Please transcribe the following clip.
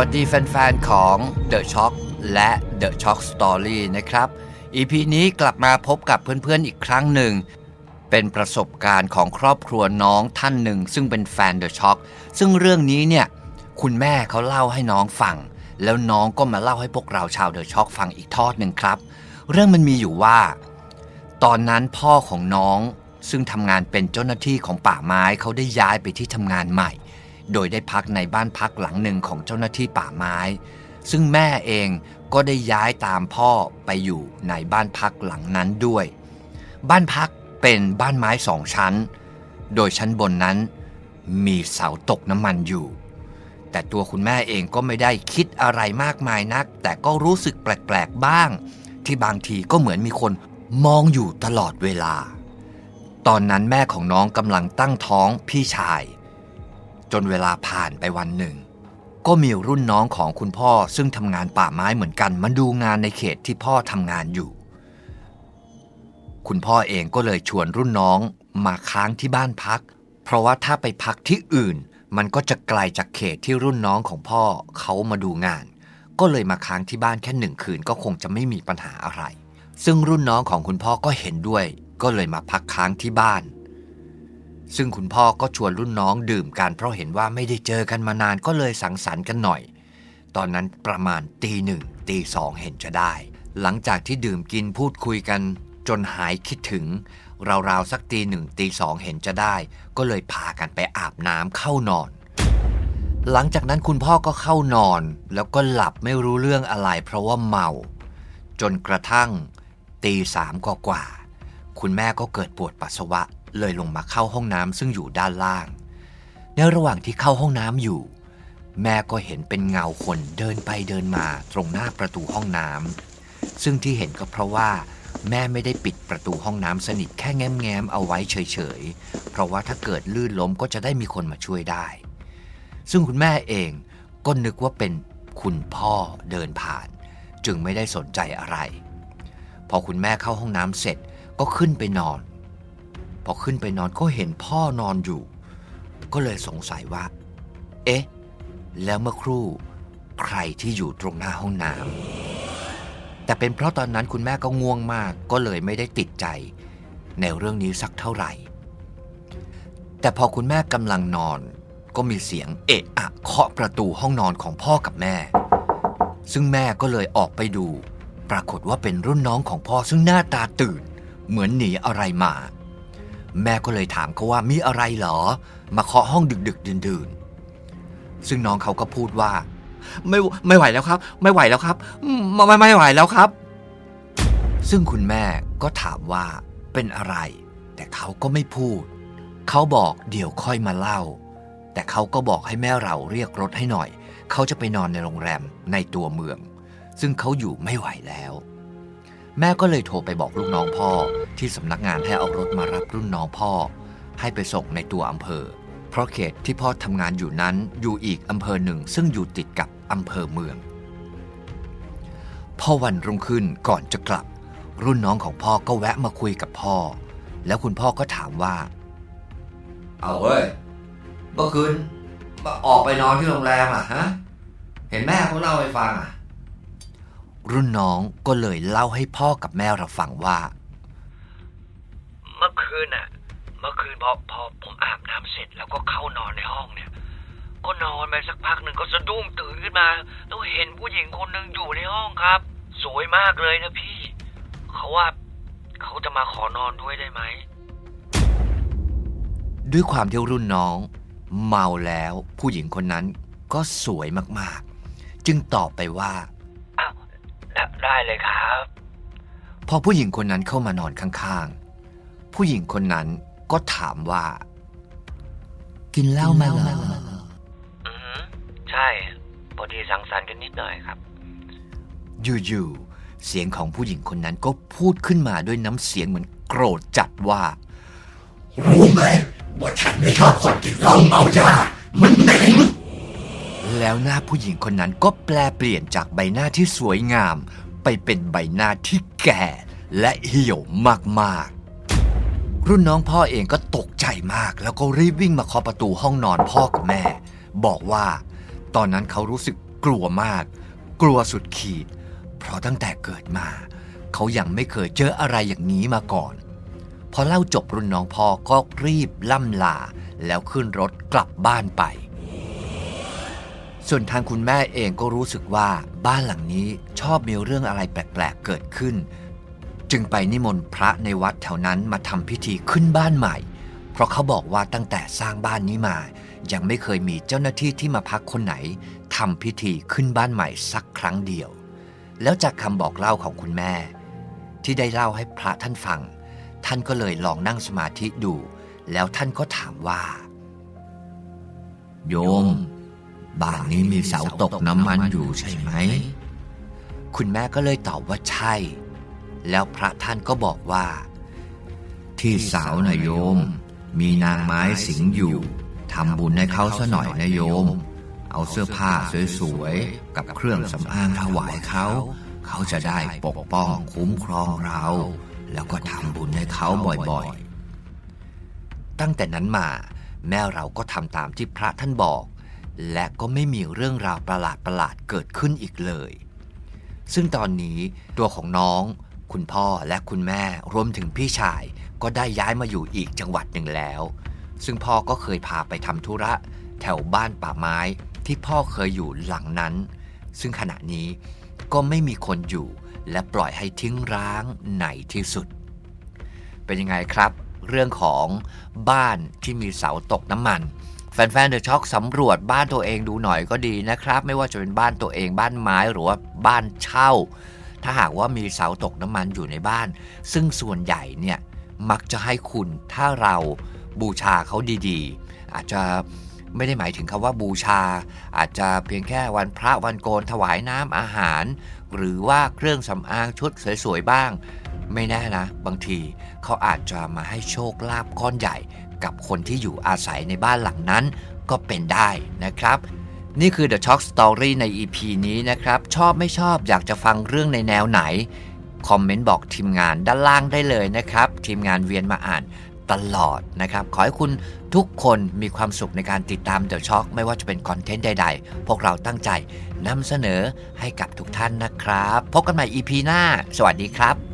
วัสดีแฟนๆ ของ The Shock และ The Shock Story นะครับ EP นี้กลับมาพบกับเพื่อนๆอีกครั้งหนึ่ง เป็นประสบการณ์ของครอบครัวน้องท่านหนึ่ง ซึ่งเป็นแฟน The Shock ซึ่งเรื่องนี้เนี่ย คุณแม่เขาเล่าให้น้องฟัง แล้วน้องก็มาเล่าให้พวกเราชาว The Shock ฟังอีกทอดหนึ่งครับ เรื่องมันมีอยู่ว่า ตอนนั้นพ่อของน้องซึ่งทำงานเป็นเจ้าหน้าที่ของป่าไม้เขาได้ย้ายไปที่ทำงานใหม่ โดยได้พักในบ้านพักหลังหนึ่งของเจ้าหน้าที่ป่าไม้ ซึ่งแม่เองก็ได้ย้ายตามพ่อไปอยู่ในบ้านพักหลังนั้นด้วย บ้านพักเป็นบ้านไม้สองชั้น โดยชั้นบนนั้นมีเสาตกน้ำมันอยู่ แต่ตัวคุณแม่เองก็ไม่ได้คิดอะไรมากมายนัก แต่ก็รู้สึกแปลกๆบ้าง ที่บางทีก็เหมือนมีคนมองอยู่ตลอดเวลา ตอนนั้นแม่ของน้องกำลังตั้งท้องพี่ชาย จนเวลาผ่านไปวันหนึ่ง ก็มีรุ่นน้องของคุณพ่อซึ่งทำงานป่าไม้เหมือนกันมาดูงานในเขตที่พ่อทำงานอยู่ คุณพ่อเองก็เลยชวนรุ่นน้องมาค้างที่บ้านพัก เพราะว่าถ้าไปพักที่อื่น มันก็จะไกลจากเขตที่รุ่นน้องของพ่อเขามาดูงาน ก็เลยมาค้างที่บ้านแค่หนึ่งคืนก็คงจะไม่มีปัญหาอะไร ซึ่งรุ่นน้องของคุณพ่อก็เห็นด้วย ก็เลยมาพักค้างที่บ้าน ซึ่งคุณพ่อก็ชวนรุ่นน้องดื่มกันเพราะเห็นว่าไม่ได้เจอกันมานานก็เลยสังสรรค์กันหน่อย ตอนนั้นประมาณตีหนึ่งตีสองเห็นจะได้ หลังจากที่ดื่มกินพูดคุยกัน จนหายคิดถึง ราวๆสักตีหนึ่งตีสองเห็นจะได้ ก็เลยพากันไปอาบน้ำเข้านอน หลังจากนั้นคุณพ่อก็เข้านอน แล้วก็หลับไม่รู้เรื่องอะไร เพราะว่าเมา จนกระทั่งตีสามกว่าๆคุณแม่ก็เกิดปวดปัสสาวะ เลยลงมาเข้าห้องน้ำซึ่งอยู่ด้านล่าง ในระหว่างที่เข้าห้องน้ำอยู่ แม่ก็เห็นเป็นเงาคนเดินไปเดินมาตรงหน้าประตูห้องน้ำซึ่งที่เห็นก็เพราะว่า แม่ไม่ได้ปิดประตูห้องน้ำสนิทแค่แง้มๆเอาไว้เฉยๆ เพราะว่าถ้าเกิดลื่นล้มก็จะได้มีคนมาช่วยได้ ซึ่งคุณแม่เองก็นึกว่าเป็นคุณพ่อเดินผ่าน จึงไม่ได้สนใจอะไร พอคุณแม่เข้าห้องน้ำเสร็จก็ขึ้นไปนอน พอขึ้นไปนอนก็เห็นพ่อนอนอยู่ ก็เลยสงสัยว่า เอ๊ะ แล้วเมื่อครู่ใครที่อยู่ตรงหน้าห้องน้ำแต่เป็นเพราะตอนนั้นคุณแม่ก็ง่วงมากก็เลยไม่ได้ติดใจ ในเรื่องนี้สักเท่าไหร่ แต่พอคุณแม่กำลังนอน ก็มีเสียงเอะอะเคาะประตูห้องนอนของพ่อกับแม่ ซึ่งแม่ก็เลยออกไปดู ปรากฏว่าเป็นรุ่นน้องของพ่อซึ่งหน้าตาตื่น เหมือนหนีอะไรมา แม่ก็เลยถามเขาว่ามีอะไรเหรอ มาเคาะห้องดึกดึกดื่นดื่นๆซึ่งน้องเขาก็พูดว่า ไม่ไม่ไหวแล้วครับ ไม่ไหวแล้วครับไม่ไม่ไหวแล้วครับ ซึ่งคุณแม่ก็ถามว่าเป็นอะไร แต่เขาก็ไม่พูด เขาบอกเดี๋ยวค่อยมาเล่า แต่เขาก็บอกให้แม่เราเรียกรถให้หน่อย เขาจะไปนอนในโรงแรมในตัวเมือง ซึ่งเขาอยู่ไม่ไหวแล้ว แม่ก็เลยโทรไปบอกลูกน้องพ่อที่สำนักงานให้เอารถมารับรุ่นน้องพ่อ ให้ไปส่งในตัวอำเภอ เพราะเขตที่พ่อทำงานอยู่นั้นอยู่อีกอำเภอหนึ่ง ซึ่งอยู่ติดกับอำเภอเมืองพอวันรุ่งขึ้นก่อนจะกลับ รุ่นน้องของพ่อก็แวะมาคุยกับพ่อ แล้วคุณพ่อก็ถามว่า เอาเว้ยเมื่อคืนออกไปนอนที่โรงแรมอะฮะ เห็นแม่เขาเล่าให้ฟังอะ รุ่นน้องก็เลยเล่าให้พ่อกับแม่เราฟังว่า เมื่อคืนน่ะ เมื่อคืนพอพอผมอาบน้ำเสร็จแล้วก็เข้านอนในห้องเนี่ย ก็นอนไปสักพักหนึ่งก็สะดุ้งตื่นขึ้นมา แล้วเห็นผู้หญิงคนหนึ่งอยู่ในห้องครับ สวยมากเลยนะพี่ เขาว่าเขาจะมาขอนอนด้วยได้ไหม ด้วยความที่รุ่นน้อง เมาแล้วผู้หญิงคนนั้นก็สวยมากๆ จึงตอบไปว่าอ้าว ได้ได้เลยครับ พอผู้หญิงคนนั้นเข้ามานอนข้างๆ ผู้หญิงคนนั้นก็ถามว่า กินเหล้ามาเหรออือหือใช่พอดีสังสรรค์กันนิดหน่อยครับ อยู่ๆเสียงของผู้หญิงคนนั้นก็พูดขึ้นมาด้วยน้ำเสียงเหมือนโกรธจัดว่า รู้ไหมว่าฉันไม่ชอบคนที่เราเมายามันเหม็นแล้วหน้าผู้หญิงคนนั้นก็แปลเปลี่ยนจากใบหน้าที่สวยงาม ไปเป็นใบหน้าที่แก่และเหี่ยวมากๆ รุ่นน้องพ่อเองก็ตกใจมาก แล้วก็รีบวิ่งมาเคาะประตูห้องนอนพ่อกับแม่ บอกว่า ตอนนั้นเขารู้สึกกลัวมาก กลัวสุดขีด เพราะตั้งแต่เกิดมา เขายังไม่เคยเจออะไรอย่างนี้มาก่อน พอเล่าจบรุ่นน้องพ่อก็รีบล่ำลาแล้วขึ้นรถกลับบ้านไป ส่วนทางคุณแม่เองก็รู้สึกว่าบ้านหลังนี้ชอบมีเรื่องอะไรแปลกๆเกิดขึ้น จึงไปนิมนต์พระในวัดแถวนั้นมาทำพิธีขึ้นบ้านใหม่ เพราะเขาบอกว่าตั้งแต่สร้างบ้านนี้มา ยังไม่เคยมีเจ้าหน้าที่ที่มาพักคนไหนทำพิธีขึ้นบ้านใหม่สักครั้งเดียว แล้วจากคำบอกเล่าของคุณแม่ ที่ได้เล่าให้พระท่านฟัง ท่านก็เลยลองนั่งสมาธิดู แล้วท่านก็ถามว่า โยม บ้านนี้มีเสาตกน้ำมันอยู่ใช่ไหม คุณแม่ก็เลยตอบว่าใช่ แล้วพระท่านก็บอกว่า ที่เสานะโยม มีนางไม้สิงอยู่ทำบุญให้เขาซะหน่อยนะโยม เอาเสื้อผ้าสวยๆ กับเครื่องสำอางถวายเขา เขาจะได้ปกป้องคุ้มครองเรา แล้วก็ทำบุญให้เขาบ่อยๆ ตั้งแต่นั้นมาแม่เราก็ทำตามที่พระท่านบอก และก็ไม่มีเรื่องราวประหลาดๆเกิดขึ้นอีกเลย ซึ่งตอนนี้ตัวของน้อง คุณพ่อและคุณแม่รวมถึงพี่ชายก็ได้ย้ายมาอยู่อีกจังหวัดหนึ่งแล้ว ซึ่งพ่อก็เคยพาไปทำธุระ แถวบ้านป่าไม้ที่พ่อเคยอยู่หลังนั้น ซึ่งขณะนี้ก็ไม่มีคนอยู่และปล่อยให้ทิ้งร้างในที่สุด เป็นยังไงครับ เรื่องของบ้านที่มีเสาตกน้ำมัน แฟนๆเดอะช็อคสำรวจบ้านตัวเองดูหน่อยก็ดีนะครับ ไม่ว่าจะเป็นบ้านตัวเองบ้านไม้หรือว่าบ้านเช่า ถ้าหากว่ามีเสาตกน้ำมันอยู่ในบ้าน ซึ่งส่วนใหญ่เนี่ยมักจะให้คุณถ้าเราบูชาเขาดีๆ อาจจะไม่ได้หมายถึงคำว่าบูชา อาจจะเพียงแค่วันพระวันโกนถวายน้ำอาหาร หรือว่าเครื่องสำอางชุดสวยๆบ้าง ไม่แน่นะ บางทีเขาอาจจะมาให้โชคลาภก้อนใหญ่ กับคนที่อยู่อาศัยในบ้านหลังนั้นก็เป็นได้นะครับ นี่คือ The Shock Story ใน EP นี้นะครับ ชอบไม่ชอบอยากจะฟังเรื่องในแนวไหน คอมเมนต์บอกทีมงานด้านล่างได้เลยนะครับ ทีมงานเวียนมาอ่านตลอดนะครับ ขอให้คุณทุกคนมีความสุขในการติดตาม The Shock ไม่ว่าจะเป็นคอนเทนต์ใด ๆ พวกเราตั้งใจนำเสนอให้กับทุกท่านนะครับ พบกันใหม่ EP หน้า สวัสดีครับ